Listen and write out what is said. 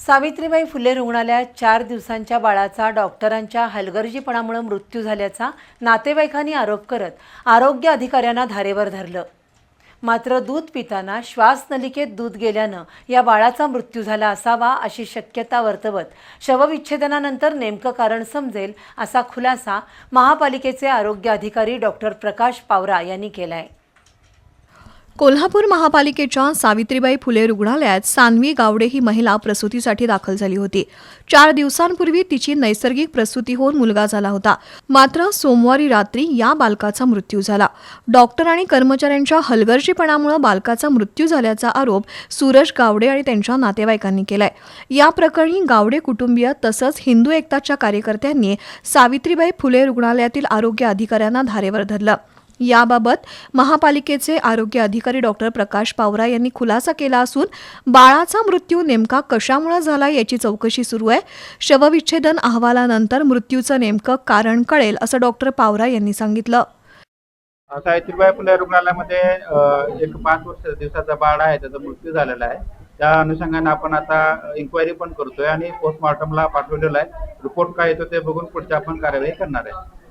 सावित्रीबाई फुले रुग्णालयात चार दिवसांच्या बाळाचा डॉक्टरांच्या हलगर्जीपणामुळे मृत्यू झाल्याचा नातेवाईकांनी आरोप करत आरोग्य अधिकाऱ्यांना धारेवर धरलं. मात्र दूध पिताना श्वासनलिकेत दूध गेल्यानं या बाळाचा मृत्यू झाला असावा अशी शक्यता वर्तवत शवविच्छेदनानंतर नेमकं कारण समजेल असा खुलासा महापालिकेचे आरोग्य अधिकारी डॉक्टर प्रकाश पावरा यांनी केला आहे कोल्हापूर महापालिकेच्या सावित्रीबाई फुले रुग्णालयात सानवी गावडे ही महिला प्रसूतीसाठी दाखल झाली होती. चार दिवसांपूर्वी तिची नैसर्गिक प्रसूती होऊन मुलगा झाला होता. मात्र सोमवारी रात्री या बालकाचा मृत्यू झाला. डॉक्टर आणि कर्मचाऱ्यांच्या हलगर्जीपणामुळे बालकाचा मृत्यू झाल्याचा आरोप सूरज गावडे आणि त्यांच्या नातेवाईकांनी केलाय. या प्रकरणी गावडे कुटुंबीय तसंच हिंदू एकताच्या कार्यकर्त्यांनी सावित्रीबाई फुले रुग्णालयातील आरोग्य अधिकाऱ्यांना धारेवर धरलं. याबाबत महापालिकेचे आरोग्य अधिकारी डॉक्टर प्रकाश पावरा यांनी खुलासा केला असून बाळाचा मृत्यू नेमका कशामुळे झाला याची चौकशी सुरू आहे. शवविच्छेदन अहवालानंतर मृत्यूचं नेमकं कारण कळेल असं डॉक्टर पावरा यांनी सांगितलं. सावित्रीबाई फुले रुग्णालयामध्ये एक पाच वर्ष दिवसाचा बाळ आहे त्याचा मृत्यू झालेला आहे. त्या अनुषंगाने आपण आता इन्क्वायरी पण करतोय आणि पोस्टमॉर्टमला पाठवलेला आहे. रिपोर्ट काय येतो ते बघून पुढच्या आपण कार्यवाही करणार आहे.